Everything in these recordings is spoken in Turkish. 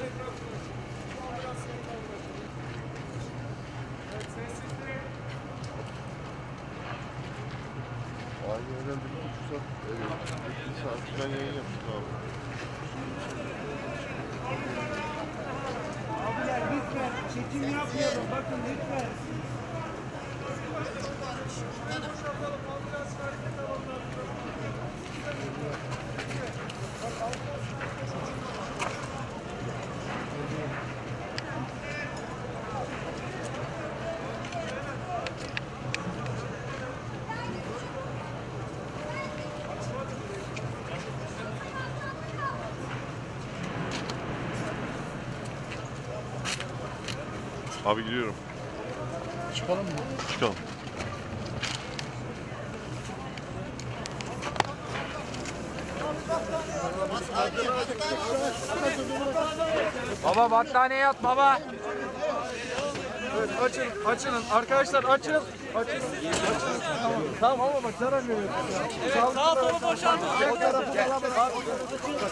Aynı herhalde bir buçuk saat, evet, bir saat falan yayın yaptık abi. Abiler lütfen çekim yapmayalım, bakın lütfen. Abi gidiyorum. Çıkalım mı? Çıkalım. Baba battaniye at baba. Evet, açın, açın. Arkadaşlar açın. Açın. Tamam, tamam ama bak zarar veriyorsun. Evet, sağ solu boşaltın.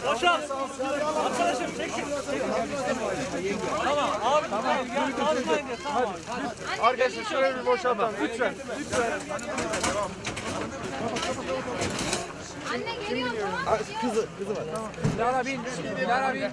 Boşalt. Arkadaşım çekin. Tamam. Gel. Arkadaşlar şöyle bir boşaltalım lütfen. Lütfen. Anne geliyor tamam mı? Lara bin. Lara bin.